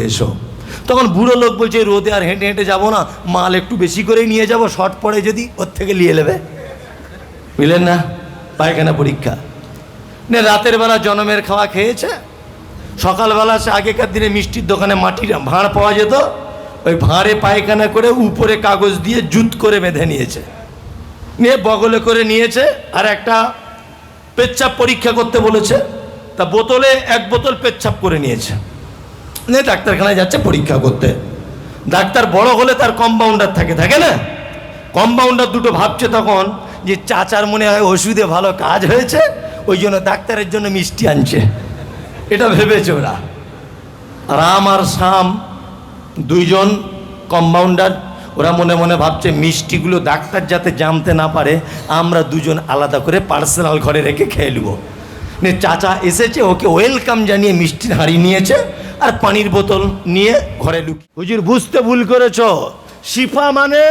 এসো। তখন বুড়ো লোক বলছে রোদে আর হেঁটে হেঁটে যাব না, মাল একটু বেশি করেই নিয়ে যাব, শর্ট পড়ে যদি ওর থেকে নিয়ে নেবে। বুঝলেন না? পায়খানা পরীক্ষা। নে, রাতের বেলা জনমের খাওয়া খেয়েছে। সকালবেলা সে আগেকার দিনে মিষ্টির দোকানে মাটির ভাঁড় পাওয়া যেত। ওই ভাঁড়ে পায়খানা করে উপরে কাগজ দিয়ে জুত করে বেঁধে নিয়েছে। নিয়ে বগলে করে নিয়েছে আর একটা পেচ্ছাপ পরীক্ষা করতে বলেছে। তা বোতলে এক বোতল পেচ্ছাপ করে নিয়েছে। নিয়ে ডাক্তারখানায় যাচ্ছে পরীক্ষা করতে। ডাক্তার বড় হলে তার কম্পাউন্ডার থাকে থাকে না? কম্পাউন্ডার দুটো ভাবছে তখন যে চাচার মনে হয় ওষুধে ভালো কাজ হয়েছে, ওই জন্য ডাক্তারের জন্য মিষ্টি আনছে। এটা ভেবেছে ওরা। রাম আর শাম দুইজন কম্পাউন্ডার ওরা মনে মনে ভাবছে মিষ্টিগুলো ডাক্তার যাতে জানতে না পারে, আমরা দুজন আলাদা করে পার্সোনাল ঘরে রেখে খেয়ে নেব। নে চাচা এসেছে, ওকে ওয়েলকাম জানিয়ে মিষ্টির হাঁড়ি নিয়েছে আর পানির বোতল নিয়ে ঘরে লুকি হুজুর, বুঝতে ভুল করেছ। শিফা মানে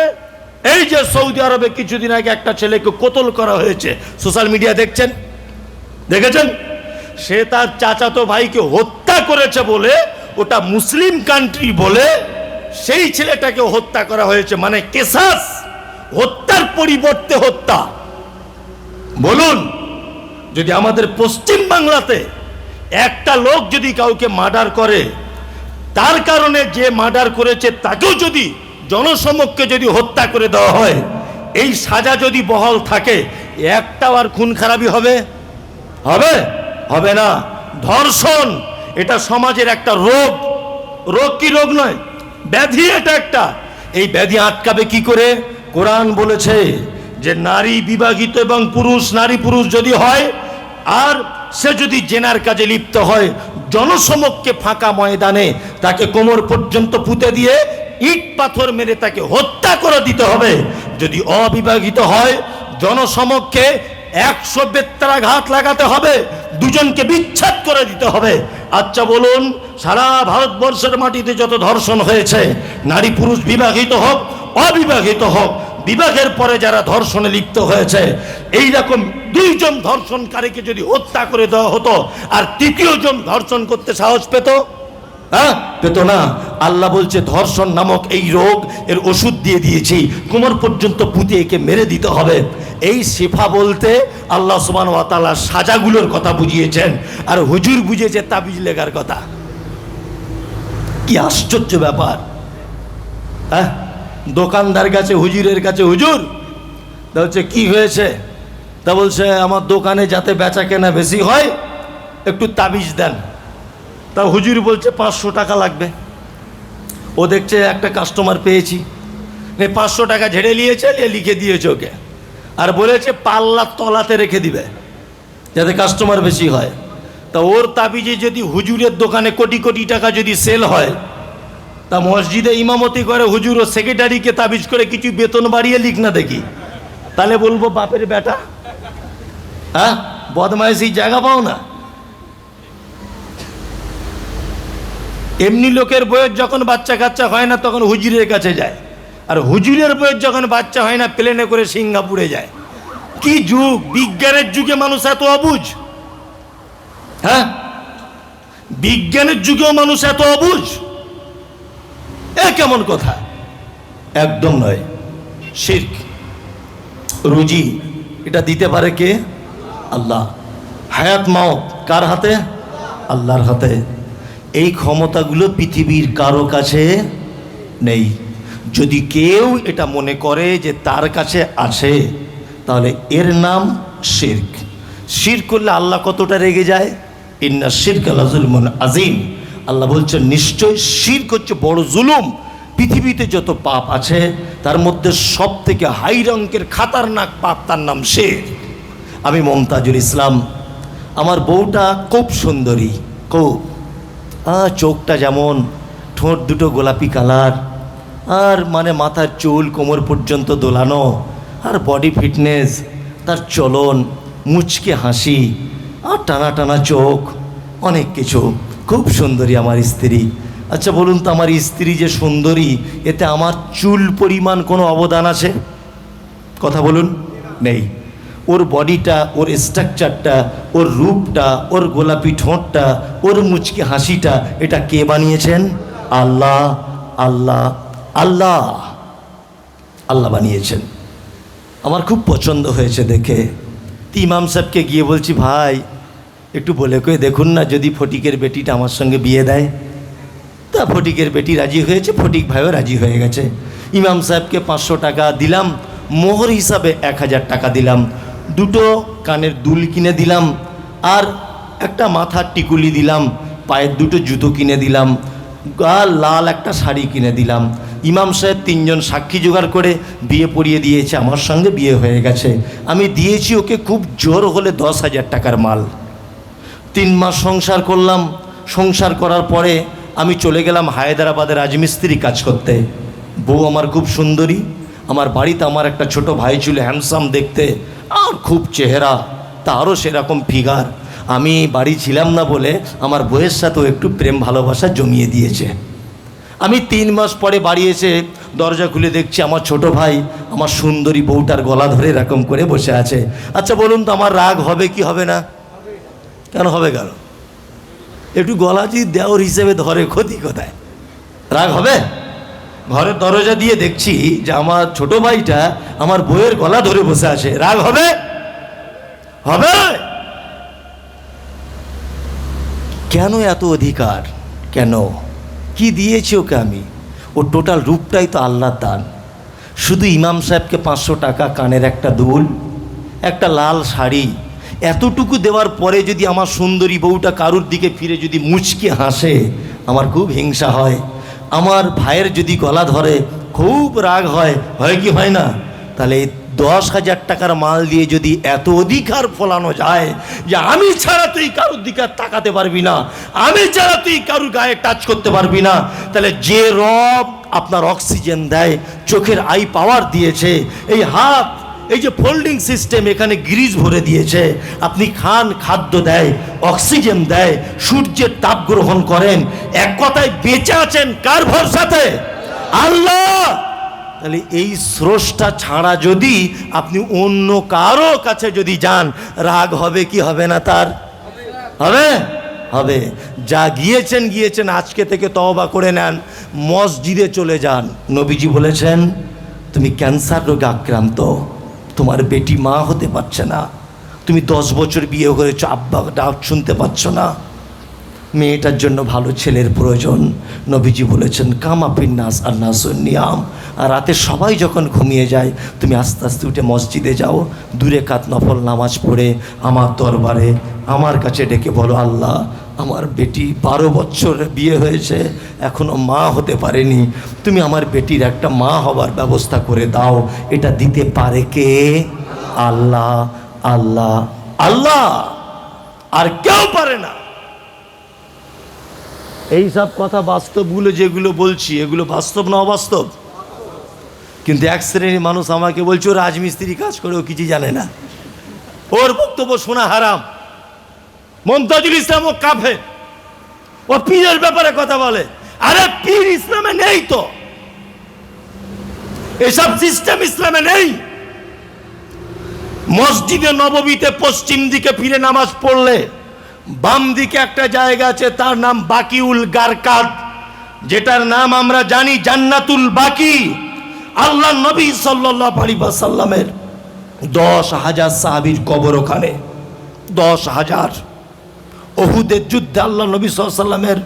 এই যে সৌদি আরবে কিছুদিন আগে একটা ছেলেকে কোতল করা হয়েছে। সোশ্যাল মিডিয়া দেখছেন? দেখেছেন? সে তার চাচাতো ভাইকে হত্যা করেছে বলে, ওটা মুসলিম কান্ট্রি বলে, সেই ছেলেটাকে হত্যা করা হয়েছে। মানে কেসাস, হত্যার পরিবর্তে হত্যা। বলুন। যদি আমাদের পশ্চিম বাংলাতে একটা লোক যদি কাউকে মার্ডার করে, তার কারণে যে মার্ডার করেছে তাকেও যদি জনসমক্ষে যদি হত্যা করে দেওয়া হয়, এই সাজা যদি বহাল থাকে, একটাও আর খুন খারাপি হবে? হবে? হবে না। ধর্ষণ, এটা সমাজের একটা রোগ। রোগ কি রোগ নয়? ব্যাধি এটা একটা। এই ব্যাধি আটকাবে কি করে? কোরআন বলেছে যে নারী বিবাহিত এবং পুরুষ নারী পুরুষ যদি হয় আর সে যদি জেনার কাজে লিপ্ত হয়, জনসমক্ষে ফাঁকা ময়দানে তাকে কোমর পর্যন্ত পুঁতে দিয়ে ইট পাথর মেরে তাকে হত্যা করে দিতে হবে। যদি অবিবাহিত হয়, জনসমক্ষে একশো বেত্রাঘাত লাগাতে হবে, দুজনকে বিচ্ছেদ করে দিতে হবে। আচ্ছা বলুন, সারা ভারতবর্ষের মাটিতে যত ধর্ষণ হয়েছে, নারী পুরুষ বিবাহিত হোক, অবিবাহিত হোক বিবাহের পরে যারা ধর্ষণে লিপ্ত হয়েছে এই রকম দুইজন ধর্ষণকারীকে যদি হত্যা করে দেওয়া হতো, আর তৃতীয় জন ধর্ষণ করতে সাহস পেত? হ্যাঁ? পেত না। আল্লাহ বলছে, ধর্ষণ নামক এই রোগ এর ওষুধ দিয়ে দিয়েছি, কোমর পর্যন্ত পুঁতে একে মেরে দিতে হবে। এই শেফা বলতে আল্লাহ সুমান ওয়াতালা সাজাগুলোর কথা বুঝিয়েছেন, আর হুজুর বুঝিয়েছে তাবিজ লেগার কথা। কি আশ্চর্য ব্যাপার। হ্যাঁ? দোকানদার কাছে, হুজুরের কাছে, হুজুর, তা হচ্ছে কি হয়েছে? তা বলছে, আমার দোকানে যাতে বেচা কেনা বেশি হয়, একটু তাবিজ দেন। তা হুজুর বলছে, পাঁচশো টাকা লাগবে। ও দেখছে, একটা কাস্টমার পেয়েছি। পাঁচশো টাকা ঝেড়ে নিয়েছে, নিয়ে লিখে দিয়েছে ওকে। আর বলেছে পাল্লার তলাতে রেখে দিবে, যাতে কাস্টমার বেশি হয়। তা ওর তাবিজে যদি হুজুরের দোকানে কোটি কোটি টাকা যদি সেল হয় তা মসজিদে ইমামতি করে হুজুর ও সেক্রেটারিকে তাবিজ করে কিছু বেতন বাড়িয়ে লিখ না দেখি। তাহলে বলব বাপের বেটা? হ্যাঁ? বদমাইশি জায়গা পাও না। এমনি লোকের বয়স যখন বাচ্চা কাচ্চা হয় না, তখন হুজুরের কাছে যায়। আর হুজুরের বয়স যখন বাচ্চা হয় না, প্লেনে করে সিঙ্গাপুরে যায়। কি যুগ? বিজ্ঞানের যুগে মানুষ এত অবুজ। হ্যাঁ? বিজ্ঞানের যুগেও মানুষ এত অবুঝ এ কেমন কথা? একদম নয়। শির্ক, রুজি, এটা দিতে পারে কে? আল্লাহ। হায়াত মাও কার হাতে? আল্লাহর হাতে। এই ক্ষমতাগুলো পৃথিবীর কারও কাছে নেই। যদি কেউ এটা মনে করে যে তার কাছে আছে, তাহলে এর নাম শির্ক। শির করলে আল্লাহ কতটা রেগে যায়? ইন্না শির্ক আল্লাহ আজিম আল্লাহ বলছেন, নিশ্চয় শির হচ্ছে বড় জুলুম। পৃথিবীতে যত পাপ আছে, তার মধ্যে সব থেকে হাই রঙ্কের খাতারনাক পাপ তার নাম শের। আমি মমতাজুল ইসলাম, আমার বউটা খুব সুন্দরী, খুব। চোখটা যেমন ঠোঁট দুটো গোলাপি কালার, আর মানে মাথার চুল কোমর পর্যন্ত দোলানো, আর বডি ফিটনেস তার চলন, মুচকে হাসি, আর টানা টানা চোখ, অনেক কিছু। খুব সুন্দরী আমার স্ত্রী। আচ্ছা বলুন তো, আমার স্ত্রী যে সুন্দরী, এতে আমার চুল পরিমাণ কোনো অবদান আছে? কথা বলুন। নেই। ওর বডিটা, ওর স্ট্রাকচারটা, ওর রূপটা, ওর গোলাপি ঠোঁটটা, ওর মুচকি হাসিটা, এটা কে বানিয়েছেন? আল্লাহ আল্লাহ আল্লাহ। আল্লাহ বানিয়েছেন। আমার খুব পছন্দ হয়েছে দেখে। তো ইমাম সাহেবকে গিয়ে বলছি, ভাই একটু বলে কয়ে দেখুন না, যদি ফটিকের বেটিটা আমার সঙ্গে বিয়ে দেয়, তা ফটিকের বেটি রাজি হয়েছে, ফটিক ভাইও রাজি হয়ে গেছে। ইমাম সাহেবকে পাঁচশো টাকা দিলাম, মোহর হিসাবে এক হাজার টাকা দিলাম, দুটো কানের দুল কিনে দিলাম, আর একটা মাথার টিকুলি দিলাম, পায়ের দুটো জুতো কিনে দিলাম আর লাল একটা শাড়ি কিনে দিলাম। ইমাম সাহেব তিনজন সাক্ষী জোগাড় করে বিয়ে পড়িয়ে দিয়েছে, আমার সঙ্গে বিয়ে হয়ে গেছে। আমি দিয়েছি ওকে খুব জোর হলে দশ হাজার টাকার মাল। তিন মাস সংসার করলাম, সংসার করার পরে আমি চলে গেলাম হায়দ্রাবাদের রাজমিস্ত্রি কাজ করতে। বউ আমার খুব সুন্দরী, আমার বাড়িতে আমার একটা ছোট ভাই ছিল হ্যান্ডসাম দেখতে, আর খুব চেহারা, তারও সেরকম ফিগার আমি বাড়ি ছিলাম না বলে আমার বউয়ের সাথেও একটু প্রেম ভালোবাসা জমিয়ে দিয়েছে। আমি তিন মাস পরে বাড়ি এসে দরজা খুলে দেখছি আমার ছোট ভাই আমার সুন্দরী বউটার গলা ধরে এরকম করে বসে আছে। আচ্ছা বলুন তো আমার রাগ হবে কি হবে না? কেন হবে কেন? একটু গলা যদি দেওয়ার হিসেবে ধরে, ক্ষতি কোথায়? রাগ হবে? ঘরের দরজা দিয়ে দেখছি যে আমার ছোট ভাইটা আমার বইয়ের গলা ধরে বসে আছে। রাগ হবে? হবে? কেন এত অধিকার? কেন? কি দিয়েছি ওকে আমি? ও টোটাল রূপটাই তো আল্লাহ দান। শুধু ইমাম সাহেবকে পাঁচশো টাকা কানের একটা দুল, একটা লাল শাড়ি এতটুকু দেওয়ার পরে যদি আমার সুন্দরী বউটা কারুর দিকে ফিরে যদি মুচকে হাসে, আমার খুব হিংসা হয়। আমার ভাইয়ের যদি গলা ধরে, খুব রাগ হয় হয় কি হয় না? তাহলে দশ হাজার টাকার মাল দিয়ে যদি এত অধিকার ফলানো যায় যে আমি ছাড়া তুই কারুর দিকে তাকাতে পারবি না, আমি ছাড়া তুই কারুর গায়ে টাচ করতে পারবি না, তাহলে যে রব আপনার অক্সিজেন দেয়, চোখের আই পাওয়ার দিয়েছে, এই হাত এই যে ফোল্ডিং সিস্টেম এখানে গ্রিজ ভরে দিয়েছে। আপনি খান, খাদ্য দেয়, অক্সিজেন দেয়, সূর্যের তাপ গ্রহণ করেন। এক কথায় বেঁচে আছেন কার ভরসাতে? আল্লাহ! তাহলে এই স্রষ্টা ছাড়া যদি আপনি অন্য কারও কাছে যদি যান, রাগ হবে কি হবে না তার? হবে? হবে। যা গিয়েছেন গিয়েছেন, আজকে থেকে তওবা করে নেন, মসজিদে চলে যান। নবীজি বলেছেন, তুমি ক্যান্সার রোগে আক্রান্ত। তোমার বেটি মা হতে পারছে না। তুমি দশ বছর বিয়ে করেছ, আব্বা ডাক শুনতে পাচ্ছ না। মেয়েটার জন্য ভালো ছেলের প্রয়োজন। নবীজি বলেছেন কামাপিন নাস আর নাসুনিয়াম আর রাতে সবাই যখন ঘুমিয়ে যায়, তুমি আস্তে আস্তে উঠে মসজিদে যাও দূরে কাত নফল নামাজ পড়ে, আমার দরবারে, আমার কাছে ডেকে বলো, আল্লাহ, আমার বেটি বারো বছর বিয়ে হয়েছে, এখনও মা হতে পারেনি। তুমি আমার বেটির একটা মা হবার ব্যবস্থা করে দাও। এটা দিতে পারে কে? আল্লাহ আল্লাহ আল্লাহ, আর কেউ পারে না। এই সব কথা বাস্তবগুলো যেগুলো বলছি, এগুলো বাস্তব না অবাস্তব? কিন্তু এক শ্রেণির মানুষ আমাকে বলছে, ও রাজমিস্ত্রি কাজ করে, ও কিছু জানে না। ওর বক্তব্য শোনা হারাম। মমতাজুল ইসলাম ও কাফে ও পীরের ব্যাপারে কথা বলে। আরে পীর ইসলামে নেই তো। এসব সিস্টেম ইসলামে নেই। মসজিদে নববীতে পশ্চিম দিকে ফিরে নামাজ পড়লে বাম দিকে একটা জায়গা আছে, তার নাম বাকিউল গারকাদ। যেটার নাম আমরা জানি জান্নাতুল বাকি। আল্লাহ নবী সাল্লাহ দশ হাজার সাহাবির কবর ওখানে। দশ হাজার। অহুদের যুদ্ধে আল্লাহ নবী সাল্লামের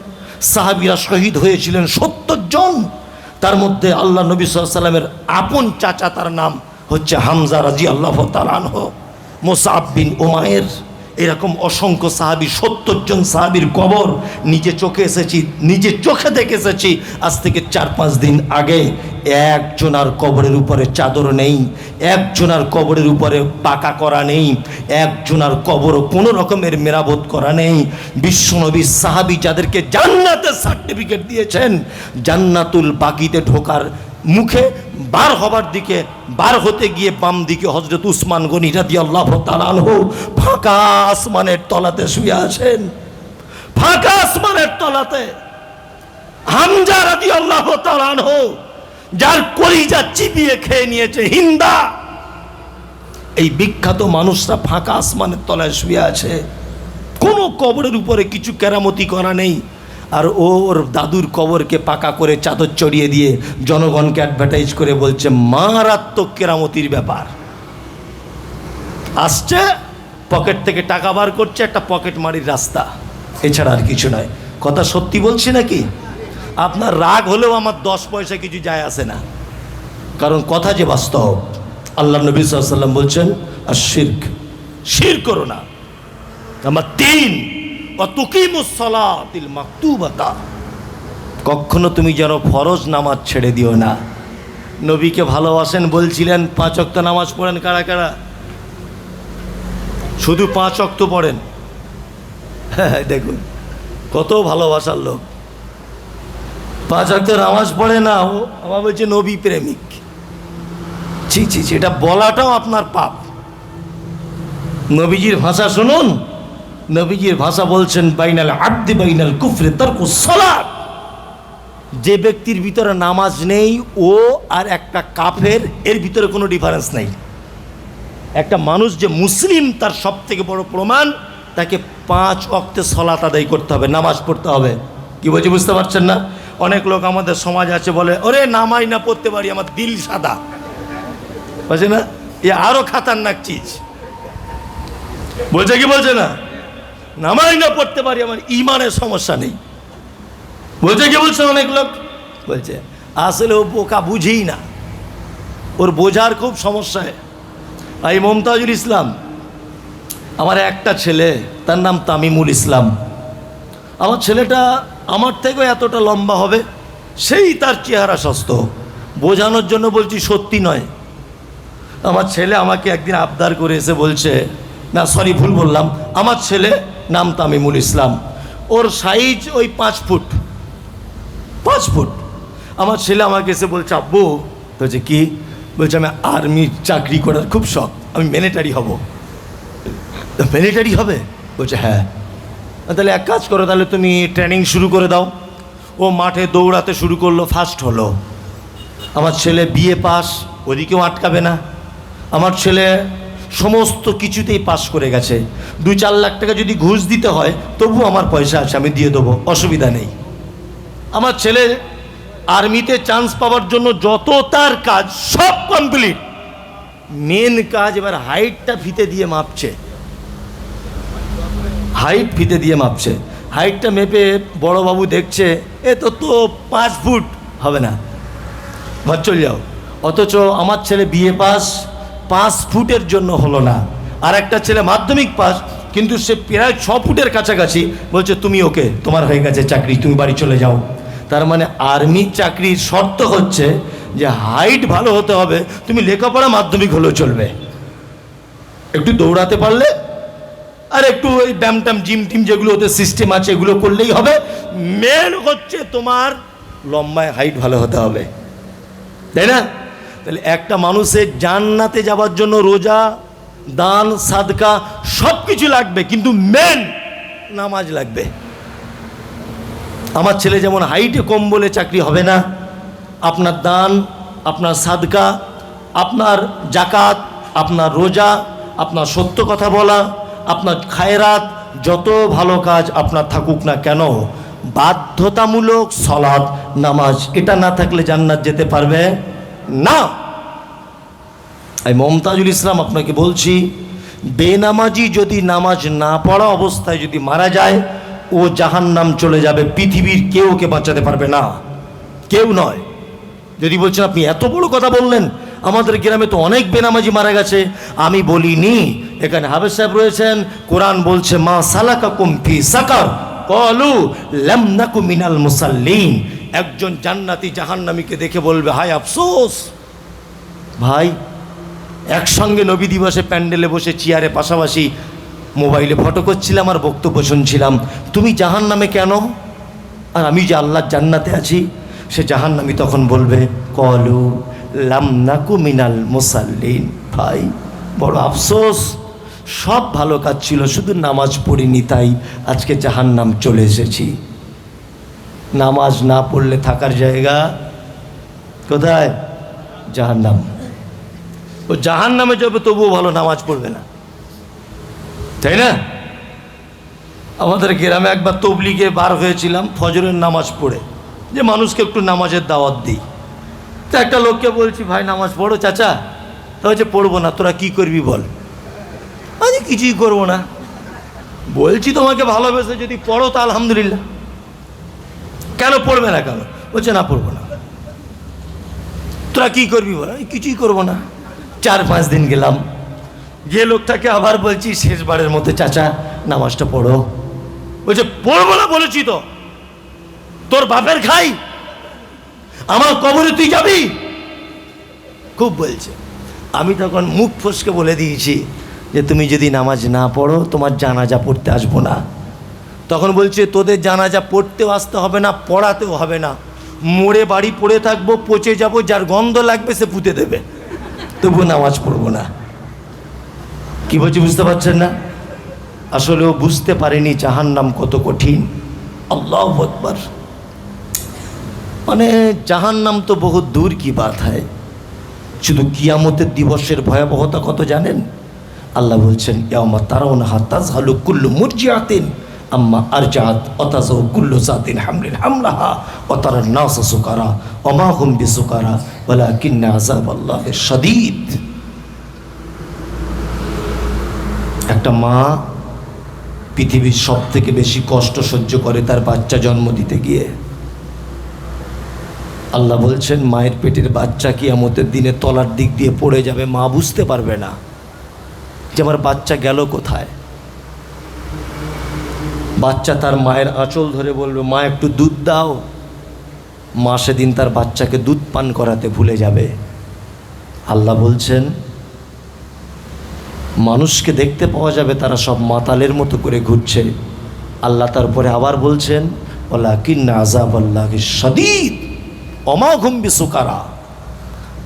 সাহাবিরা শহীদ হয়েছিলেন সত্তর জন। তার মধ্যে আল্লাহ নবী সাল্লামের আপন চাচা, তার নাম হচ্ছে হামজা রাজি আল্লাহ তালানহ মোসাব বিন ওমায়ের এরকম অসংখ্য সাহাবি, সত্তর জন সাহাবির কবর নিজে চোখে এসেছি, নিজে চোখে দেখে এসেছি। আজ থেকে চার পাঁচ দিন আগে একজনার কবরের উপরে চাদর নেই, একজনার কবরের উপরে পাকা করা নেই, একজনার কবরও কোনো রকমের মেরামত করা নেই। বিশ্বনবী সাহাবি যাদেরকে জান্নাতের সার্টিফিকেট দিয়েছেন, জান্নাতুল বাকিতে ঢোকার মুখে বার হবার দিকে, বার হতে গিয়ে বাম দিকে হজরত উসমান গনি রাদি আল্লাহ তালানহ ফাঁকা আসমানের তলাতে শুয়ে আছেন। ফাঁকা আসমানের তলাতে হামজা রাদি আল্লাহ তালানহ যার কলিজা চিবিয়ে খেয়ে নিয়েছে, হিন্দা। এই বিখ্যাত মানুষরা ফাঁকা আসমানের তলায় শুয়ে আছে। কোনো কবরের উপরে কিছু কেরামতি করা নেই। আর ও ওর দাদুর কবরকে পাকা করে চাদর চড়িয়ে দিয়ে জনগণকে অ্যাডভার্টাইজ করে বলছে, মারাত্মক কেরামতির ব্যাপার। আসছে পকেট থেকে টাকা বার করছে, একটা পকেট মারির রাস্তা। এছাড়া আর কিছু নয়। কথা সত্যি বলছি নাকি? আপনার রাগ হলেও আমার দশ পয়সা কিছু যায় আসে না। কারণ কথা যে বাস্তব, আল্লাহ নবী সাল্লাম বলছেন, আর শির্ক, শির করো না। আমার তিন কখনো তুমি যেন ফরজ নামাজ ছেড়ে দিও না। নবীকে ভালোবাসেন বলছিলেন পাঁচ অক্ত নামাজ পড়েন কারা কারা? শুধু পাঁচ অক্ত পড়েন। হ্যাঁ দেখুন কত ভালোবাসার লোক। পাঁচ অক্ত নামাজ পড়ে না ও আমার বলছে নবী প্রেমিক। ছি ছি ছি, এটা বলাটাও আপনার পাপ। নবীজির ভাষা শুনুন। নবীজির ভাষা বলছেন, বাইনাল আব্দি, বাইনাল কুফরে, তর্কু সলাত। যে ব্যক্তির ভিতরে নামাজ নেই, ও আর একটা কাফের, এর ভিতরে কোনো ডিফারেন্স নেই। একটা মানুষ যে মুসলিম, তার সব থেকে বড় প্রমাণ, তাকে পাঁচ অক্তে সলাত আদায় করতে হবে, নামাজ পড়তে হবে। কি বলছি, বুঝতে পারছেন না? অনেক লোক আমাদের সমাজ আছে, বলে, ওরে নামাই না পড়তে পারি, আমার দিল সাদা। বলছে না? এ আরও খাতারনাক চিজ। বলছে কি বলছে না? নামাই না পড়তে পারি, আমার ইমানের সমস্যা নেই। বলছে, কি বলছে অনেক লোক? বলছে, আসলে ও বোকা বুঝেই না। ওর বোঝার খুব সমস্যায় এই মমতাজুল ইসলাম, আমার একটা ছেলে, তার নাম তামিমুল ইসলাম। আমার ছেলেটা আমার থেকেও এতটা লম্বা হবে, সেই তার চেহারা স্বাস্থ্য বোঝানোর জন্য বলছি, সত্যি নয়। আমার ছেলে আমাকে একদিন আবদার করে এসে বলছে, না সরি ভুল বললাম। আমার ছেলে নাম তামিমুল ইসলাম। ওর সাইজ ওই পাঁচ ফুট। পাঁচ ফুট। আমার ছেলে আমাকে এসে বলছে, আব্বু। বলছে কি? বলছে, আমি আর্মি চাকরি করার খুব শখ। আমি মিলিটারি হব। মিলিটারি হবে? বলছে হ্যাঁ। তাহলে এক কাজ করো, তাহলে তুমি ট্রেনিং শুরু করে দাও। ও মাঠে দৌড়াতে শুরু করল ফার্স্ট হলো। আমার ছেলে বিএ পাস ওদিকেও আটকাবে না। আমার ছেলে সমস্ত কিছুতেই পাস করে গেছে। দু চার লাখ টাকা যদি ঘুষ দিতে হয়, তবু আমার পয়সা আছে, আমি দিয়ে দেবো, অসুবিধা নেই। আমার ছেলে আর্মিতে চান্স পাওয়ার জন্য যত তার কাজ সব কমপ্লিট মেন কাজ এবার হাইটটা ফিতে দিয়ে মাপছে। হাইট ফিতে দিয়ে মাপছে। হাইটটা মেপে বড়বাবু দেখছে, এ তো তো পাঁচ ফুট, হবে না। ঘর চলে যাও। অথচ আমার ছেলে বিএ পাস পাঁচ ফুটের জন্য হলো না। আর একটা ছেলে মাধ্যমিক পাস, কিন্তু সে প্রায় ছ ফুটের কাছাকাছি বলছে, তুমি ওকে, তোমার হয়ে গেছে চাকরি, তুমি বাড়ি চলে যাও। তার মানে আর্মির চাকরির শর্ত হচ্ছে যে হাইট ভালো হতে হবে, তুমি লেখাপড়া মাধ্যমিক হলেও চলবে। একটু দৌড়াতে পারলে, আর একটু ওই ব্যায়াম ট্যাম, জিম টিম যেগুলো ওদের সিস্টেম আছে, এগুলো করলেই হবে। মেন হচ্ছে তোমার লম্বায় হাইট ভালো হতে হবে। তাই না? তাহলে একটা মানুষের জান্নাতে যাওয়ার জন্য রোজা, দান, সাদকা সব কিছু লাগবে, কিন্তু মেন নামাজ লাগবে। আমার ছেলে যেমন হাইটে কম বলে চাকরি হবে না, আপনার দান, আপনার সাদকা, আপনার জাকাত আপনার রোজা, আপনার সত্য কথা বলা, আপনার খায়রাত, যত ভালো কাজ আপনার থাকুক না কেন, বাধ্যতামূলক সলাদ নামাজ, এটা না থাকলে জান্নাত যেতে পারবে? না। আমি মমতাজুল ইসলাম আপনাকে বলছি, বেনামাজি যদি নামাজ না পড়া অবস্থায় যদি মারা যায়, ও জাহান্নাম চলে যাবে, পৃথিবীর কেউ ওকে বাঁচাতে পারবে না। কেউ নয়। যদি বলছেন, আপনি এত বড় কথা বললেন, আমাদের গ্রামে তো অনেক বেনামাজি মারা গেছে, আমি বলিনি। এখানে হাবেজ সাহেব রয়েছেন, কোরআন বলছে, মা সালাকা কুমফি সাকার, কলু লামনাকু মিনাল মুসাল্লিন। একজন জান্নাতি জাহান্নামীকে দেখে বলবে, হায় আফসোস, ভাই, একসঙ্গে নবী দিবসে প্যান্ডেলে বসে চেয়ারে পাশাপাশি মোবাইলে ফটো করছিলাম আর বক্তব্য শুনছিলাম। তুমি জাহান নামে কেন? আর আমি যে আল্লাহর জান্নাতে আছি, সে জাহান্নামি তখন বলবে, কলু লামনাকু মিনাল মুসাল্লিন। ভাই, বড় আফসোস। সব ভালো কাজ ছিল, শুধু নামাজ পড়িনি তাই আজকে জাহান্নাম চলে এসেছি। নামাজ না পড়লে থাকার জায়গা কোথায়? জাহান্নাম। ও জাহান নামে যাবে, তবুও ভালো নামাজ পড়বে না। তাই না? আমাদের গ্রামে একবার তবলিগে বার হয়েছিলাম, ফজরের নামাজ পড়ে। যে মানুষকে একটু নামাজের দাওয়াত দিই। তো একটা লোককে বলছি, ভাই, নামাজ পড়ো, চাচা। তা হচ্ছে পড়ব না, তোরা কি করবি বল? আমি কিছুই করব না। বলছি, তোমাকে ভালোবেসে যদি পড়ো, তা আলহামদুলিল্লাহ। কেন পড়বে না কেন? বলছে, না, পড়ব না। তোরা কি করবি বল? কিছুই করব না। চার, পাঁচ দিন গেলাম। গিয়ে লোকটাকে আবার বলছি, শেষবারের মধ্যে চাচা, নামাজটা পড়ো। বলছে, পড়ব না বলেছি তো। তোর বাপের খাই। আমার কবরে তুই যাবি? খুব বলছে। আমি তখন মুখ ফসকে বলে দিয়েছি যে, তুমি যদি নামাজ না পড়ো, তোমার জানাজা পড়তে আসব না। তখন বলছে, তোদের জানাজা পড়তেও আসতে হবে না, পড়াতেও হবে না। মোড়ে বাড়ি পড়ে থাকব, পচে যাব, যার গন্ধ লাগবে সে পুঁতে দেবে। তবু নামাজ পড়ব না। কি বলছি বুঝতে পারছেন না? আসলে ও বুঝতে পারেনি জাহান নাম কত কঠিন। আল্লাহ আকবার। মানে জাহান নাম তো বহু দূর কি বাত হয়। শুধু কিয়ামতের দিবসের ভয়াবহতা কত জানেন? আল্লাহ বলছেন ইয়ামা তারাও না হাতাজ হালু কুল্লু মুরজিয়াতিন আম্মা আরজাত, অতাজ কুল্লু জাতিন হামলিন হামলাহা, অতারা নাস সুকারা, অমা হুম বিসুকারা বলা কিন্না আজাব আল্লাহ শদীদ। একটা মা পৃথিবীর সব থেকে বেশি কষ্ট সহ্য করে তার বাচ্চা জন্ম দিতে গিয়ে। আল্লাহ বলছেন, মায়ের পেটের বাচ্চা কি আমতের দিনে তলার দিক দিয়ে পড়ে যাবে, মা বুঝতে পারবে না যে আমার বাচ্চা গেল কোথায়। বাচ্চা তার মায়ের আঁচল ধরে বলবে, মা, একটু দুধ দাও। মা সেদিন তার বাচ্চাকে দুধ পান করাতে ভুলে যাবে। আল্লাহ বলছেন, মানুষকে দেখতে পাওয়া যাবে, তারা সব মাতালের মতো করে ঘুরছে। আল্লাহ তারপরে আবার বলছেন ওলা কিন্না আজাব আল্লাহ সদীদ অমাঘম্বি সুকারা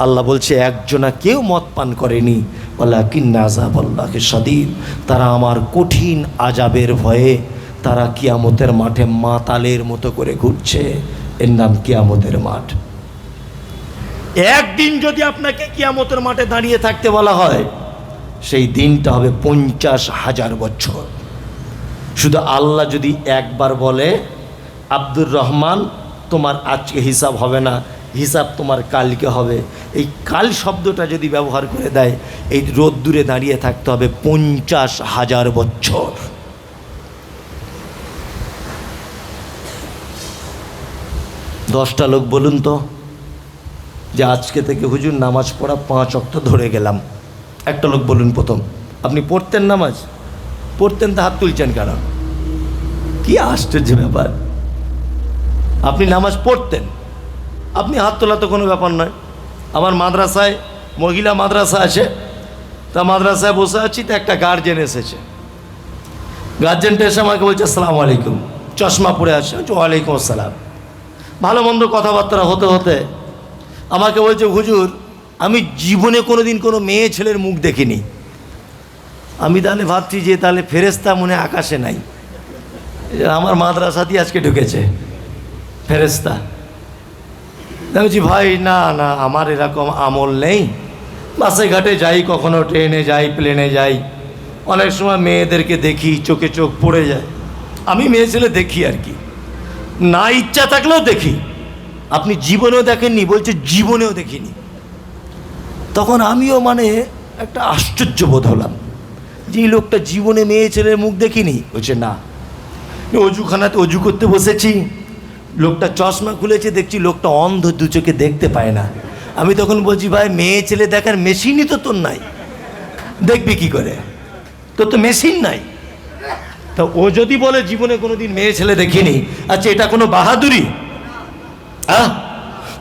আল্লাহ বলছে, একজনা কেউ মদ পান করেনি। ওলা কিন্না আজাব আল্লাহকে সদীদ তারা আমার কঠিন আজাবের ভয়ে তারা কিয়ামতের মাঠে মাতালের মতো করে ঘুরছে। এর নাম কিয়ামতের মাঠ। একদিন যদি আপনাকে কিয়ামতের মাঠে দাঁড়িয়ে থাকতে বলা হয়, সেই দিনটা হবে পঞ্চাশ হাজার বছর। শুধু আল্লাহ যদি একবার বলে, আব্দুর রহমান, তোমার আজকে হিসাব হবে না, হিসাব তোমার কালকে হবে। এই কাল শব্দটা যদি ব্যবহার করে দেয়, এই রোদ্দুরে দাঁড়িয়ে থাকতে হবে পঞ্চাশ হাজার বছর। দশটা লোক বলুন তো, যে আজকে থেকে হুজুর নামাজ পড়া পাঁচ অক্ত ধরে গেলাম। একটা লোক বলুন প্রথম, আপনি পড়তেন নামাজ? পড়তেন তো হাত তুলছেন কেন? কি আশ্চর্য ব্যাপার। আপনি নামাজ পড়তেন, আপনি হাত তোলা তো কোনো ব্যাপার নয়। আমার মাদ্রাসায় মহিলা মাদ্রাসা আছে, তা মাদ্রাসায় বসে আছি, তো একটা গার্জেন এসেছে। গার্জেনটা এসে আমাকে বলছে, আসসালামু আলাইকুম। চশমা পরে আসে, ওয়ালাইকুম আসসালাম। ভালো মন্দ কথাবার্তা হতে হতে আমাকে বলছে, হুজুর, আমি জীবনে কোনো দিন কোনো মেয়ে ছেলের মুখ দেখিনি। আমি তাহলে ভাবছি যে তাহলে ফেরেস্তা মনে আকাশে নাই। আমার মাদ্রাসাতেই আজকে ঢুকেছে ফেরেস্তা বলছি, ভাই, না না, আমার এরকম আমল নেই। বাসে ঘাটে যাই কখনো, ট্রেনে যাই, প্লেনে যাই। অনেক সময় মেয়েদেরকে দেখি, চোখে চোখ পড়ে যায়। আমি মেয়ে ছেলে দেখি আর কি। না ইচ্ছা থাকলেও দেখি। আপনি জীবনেও দেখেননি, বলছে জীবনেও দেখিনি। তখন আমিও মানে একটা আশ্চর্য বোধ হলাম। যে এই লোকটা জীবনে মেয়ে ছেলের মুখ দেখিনি। বলছে, না। অজুখানাতে অজু করতে বসেছি। লোকটা চশমা খুলেছে, দেখছি লোকটা অন্ধ, দু চোখে দেখতে পায় না। আমি তখন বলছি, ভাই, মেয়ে ছেলে দেখার মেশিনই তো তোর নাই। দেখবি কি করে? তোর তো মেশিন নাই। তা ও যদি বলে জীবনে কোনোদিন মেয়ে ছেলে দেখিনি আচ্ছা এটা কোনো বাহাদুরি? হ্যাঁ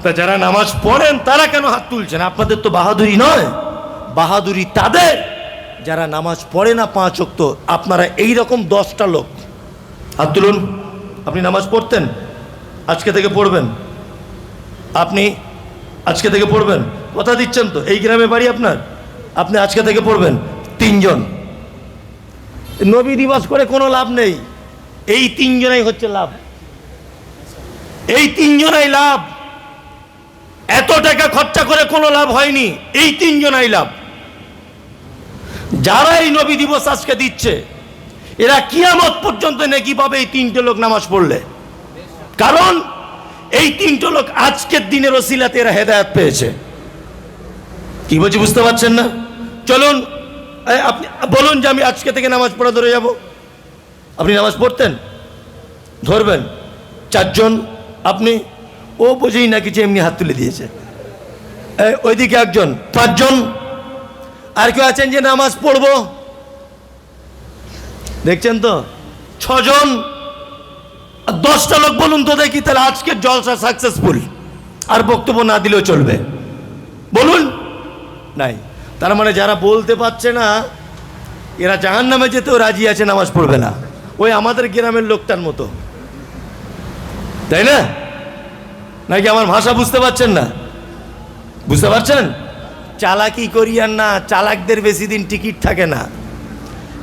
তা যারা নামাজ পড়েন, তারা কেন হাত তুলছেন? আপনাদের তো বাহাদুরি নয়। বাহাদুরি তাদের। যারা নামাজ পড়ে না পাঁচ অক্ত আপনারা এই রকম দশটা লোক। হাত তুলুন। আপনি নামাজ পড়তেন? আজকে থেকে পড়বেন। আপনি আজকে থেকে পড়বেন? কথা দিচ্ছেন তো? এই গ্রামে বাড়ি আপনার? আপনি আজকে থেকে পড়বেন? তিনজন। নবী দিবস করে কোনো লাভ নেই। এই তিনজনাই হচ্ছে লাভ। এই তিনজনাই লাভ। এত টাকা খরচা করে কোনো লাভ হয়নি। এই তিনজনাই লাভ। যারা এই নবী দিবস আজকে দিচ্ছে, এরা কিয়ামত পর্যন্ত নাকি পাবে এই তিনটে লোক নামাজ পড়লে। কারণ এই তিনটে লোক আজকের দিনের ওসিলাতে এরা হেদায়াত পেয়েছে। কি বলছি বুঝতে পারছেন না? চলুন আপনি বলুন যে আমি আজকে থেকে নামাজ পড়া ধরে যাব। আপনি নামাজ পড়তেন? ধরবেন। চারজন আপনি, ও বোঝেই না কিছু এমনি হাত তুলে দিয়েছে। ওইদিকে একজন, পাঁচজন। আর কেউ আছেন যে নামাজ পড়ব? দেখছেন তো? ছজন। দশটা লোক বলুন তো দেখি, তাহলে আজকে জলসা সাকসেসফুল আর বক্তব্য না দিলেও চলবে। বলুন। নাই। তার মানে যারা বলতে পারছে না, এরা জাহান নামে যেতেও রাজি আছে, নামাজ পড়বে না। ওই আমাদের গ্রামের লোকটার মতো। তাই না? নাকি আমার ভাষা বুঝতে পারছেন না? বুঝতে পারছেন? চালাকি করি আর না, চালাকদের বেশি দিন টিকিট থাকে না।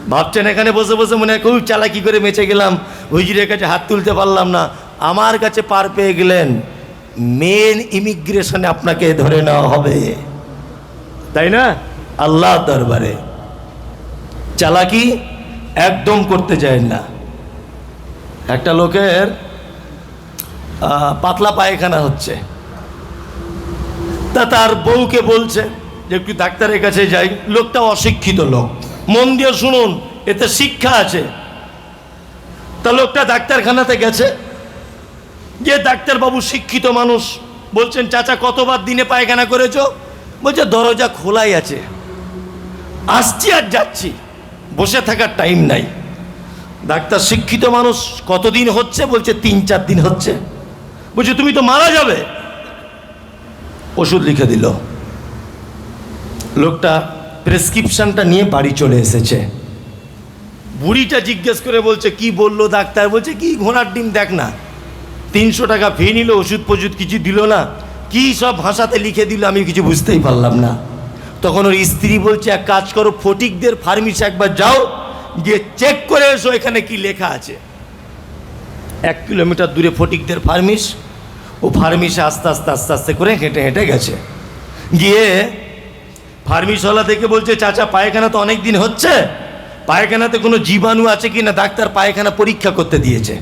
ভাবছেন এখানে বসে বসে মনে হয় খুব চালাকি করে মেচে গেলাম, হুজুরের কাছে হাত তুলতে পারলাম না। আমার কাছে পার পেয়ে গেলেন। মেন ইমিগ্রেশনে আপনাকে ধরে নেওয়া হবে। তাই না? আল্লাহ দরবারে। চালাকি একদম করতে যায় না। একটা লোকের পাতলা পায়খানা হচ্ছে। তা তার বউকে বলছে যে, একটু ডাক্তারের কাছে যাই। লোকটা অশিক্ষিত লোক। মন দিয়ে শুনুন, এতে শিক্ষা আছে। তা লোকটা ডাক্তারখানাতে গেছে। যে ডাক্তারবাবু শিক্ষিত মানুষ। বলছেন, চাচা, কতবার দিনে পায়খানা করেছ? বলছে, দরজা খোলাই আছে। আসছি আর যাচ্ছি। বসে থাকার টাইম নাই। ডাক্তার, শিক্ষিত মানুষ কতদিন হচ্ছে? বলছে, তিন চার দিন হচ্ছে। বলছে, তুমি তো মারা যাবে। ওষুধ লিখে দিল। লোকটা প্রেসক্রিপশনটা নিয়ে বাড়ি চলে এসেছে। বুড়িটা জিজ্ঞেস করে বলছে, কি বলল ডাক্তার? বলছে, কি ঘোড়ার ডিম দেখ না। তিনশো টাকা ফি নিল ওষুধ ফষুধ কিছু দিল না। কি সব ভাষাতে লিখে দিল আমি কিছু বুঝতেই পারলাম না। তখন ওর স্ত্রী বলছে, এক কাজ করো, ফটিকদের ফার্মিসে একবার যাও, গিয়ে চেক করে এসো এখানে কি লেখা আছে। এক কিলোমিটার দূরে ফটিকদের ফার্মিস, ও ফার্মিসে আস্তে আস্তে আস্তে আস্তে করে হেঁটে হেঁটে গেছে। গিয়ে ফার্মিসওয়ালা দেখে বলছে, চাচা, পায়খানা তো অনেক দিন হচ্ছে, পায়খানাতে কোনো জীবাণু আছে কি না? ডাক্তার পায়খানা পরীক্ষা করতে দিয়েছে।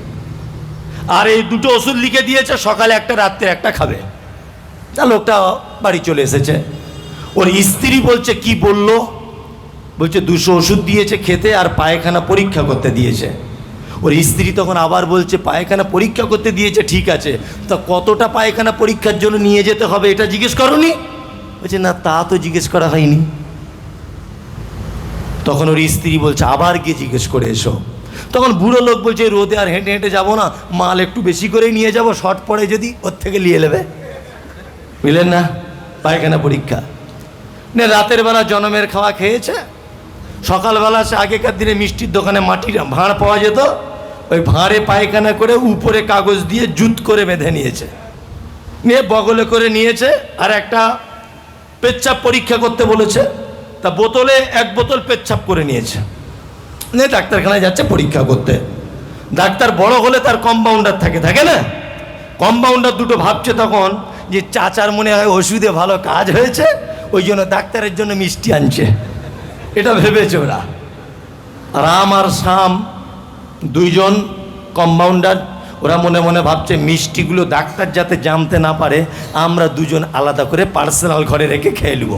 আর এই দুটো ওষুধ লিখে দিয়েছে, সকালে একটা, রাত্রে একটা খাবে। তা লোকটা বাড়ি চলে এসেছে। ওর স্ত্রী বলছে, কি বলল? বলছে, দুশো ওষুধ দিয়েছে খেতে আর পায়খানা পরীক্ষা করতে দিয়েছে। ওর স্ত্রী তখন আবার বলছে, পায়খানা পরীক্ষা করতে দিয়েছে, ঠিক আছে, তা কতটা পায়খানা পরীক্ষার জন্য নিয়ে যেতে হবে এটা জিজ্ঞেস করনি? বলছে, না, তা তো জিজ্ঞেস করা হয়নি। তখন ওর স্ত্রী বলছে, আবার গিয়ে জিজ্ঞেস করে এসো। তখন বুড়ো লোক বলছে, রোদে আর হেঁটে হেঁটে যাব না, মাল একটু বেশি করে নিয়ে যাব, শর্ট পড়ে যদি ওর থেকে নিয়ে নেবে। বুঝলেন না? পায়খানা পরীক্ষা। নে, রাতের বেলা জনমের খাওয়া খেয়েছে। সকালবেলা সে আগেকার দিনে মিষ্টির দোকানে মাটির ভাঁড় পাওয়া যেত। ওই ভাঁড়ে পায়খানা করে উপরে কাগজ দিয়ে জুত করে বেঁধে নিয়েছে। নিয়ে বগলে করে নিয়েছে আর একটা পেচ্ছাপ পরীক্ষা করতে বলেছে। তা বোতলে এক বোতল পেচ্ছাপ করে নিয়েছে। নিয়ে ডাক্তারখানায় যাচ্ছে পরীক্ষা করতে। ডাক্তার বড় হলে তার কম্পাউন্ডার থাকে থাকে না? কম্পাউন্ডার দুটো ভাবছে তখন যে চাচার মনে হয় ওষুধে ভালো কাজ হয়েছে, ওই জন্য ডাক্তারের জন্য মিষ্টি আনছে। এটা ভেবেছে ওরা। রাম আর শাম দুইজন কম্পাউন্ডার ওরা মনে মনে ভাবছে মিষ্টিগুলো ডাক্তার যাতে জানতে না পারে, আমরা দুজন আলাদা করে পার্সোনাল ঘরে রেখে খেয়ে নেব।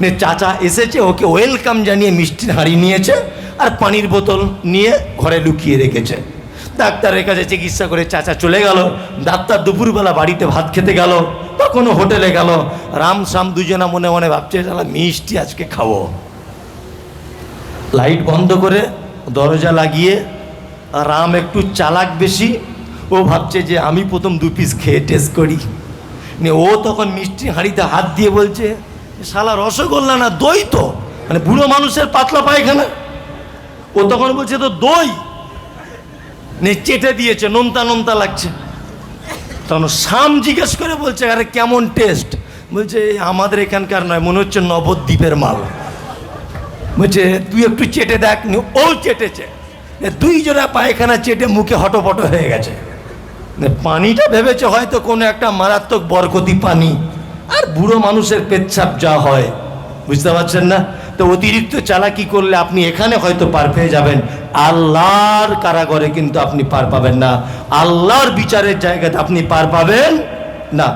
নে, চাচা এসেছে, ওকে ওয়েলকাম জানিয়ে মিষ্টির হাঁড়ি নিয়েছে, আর পানির বোতল নিয়ে ঘরে লুকিয়ে রেখেছে। ডাক্তারের কাছে চিকিৎসা করে চাচা চলে গেল। ডাক্তার দুপুরবেলা বাড়িতে ভাত খেতে গেল কোনো হোটেলে গেল। রাম শাম দুজনা মনে মনে ভাবছে, শালা মিষ্টি আজকে খাব। লাইট বন্ধ করে দরজা লাগিয়ে রাম একটু চালাক বেশি। ও ভাবছে যে আমি প্রথম দু পিস খেয়ে টেস্ট করি। নিয়ে ও তখন মিষ্টি হাঁড়িতে হাত দিয়ে বলছে, শালা রসগোল্লা না দই তো? মানে বুড়ো মানুষের পাতলা পায়খানা? ও তখন বলছে, তো দই। চেটে দিয়েছে, নোনতা নোনতা লাগছে। তখন শাম জিজ্ঞেস করে বলছে, আরে, কেমন টেস্ট? বলছে আমাদের এখানকার নয়, মনে হচ্ছে নবদ্বীপের মাল। বলছে, তুই একটু চেটে দেখ। ও চেটেছে। দুই জোড়া পায়খানা চেটে মুখে হটপট হয়ে গেছে। পানিটা ভেবেছে হয়তো কোনো একটা মারাত্মক বরকতি পানি। আর বুড়ো মানুষের পেচ্ছাপ যা হয়, বুঝতে পারছেন না? তো অতিরিক্ত চালাকি করলে আপনি এখানে হয়তো পার পেয়ে যাবেন। আল্লাহর কারাগরে কিন্তু আপনি পার পাবেন না। আল্লাহর বিচারের জায়গাতে আপনি পার পাবেন না।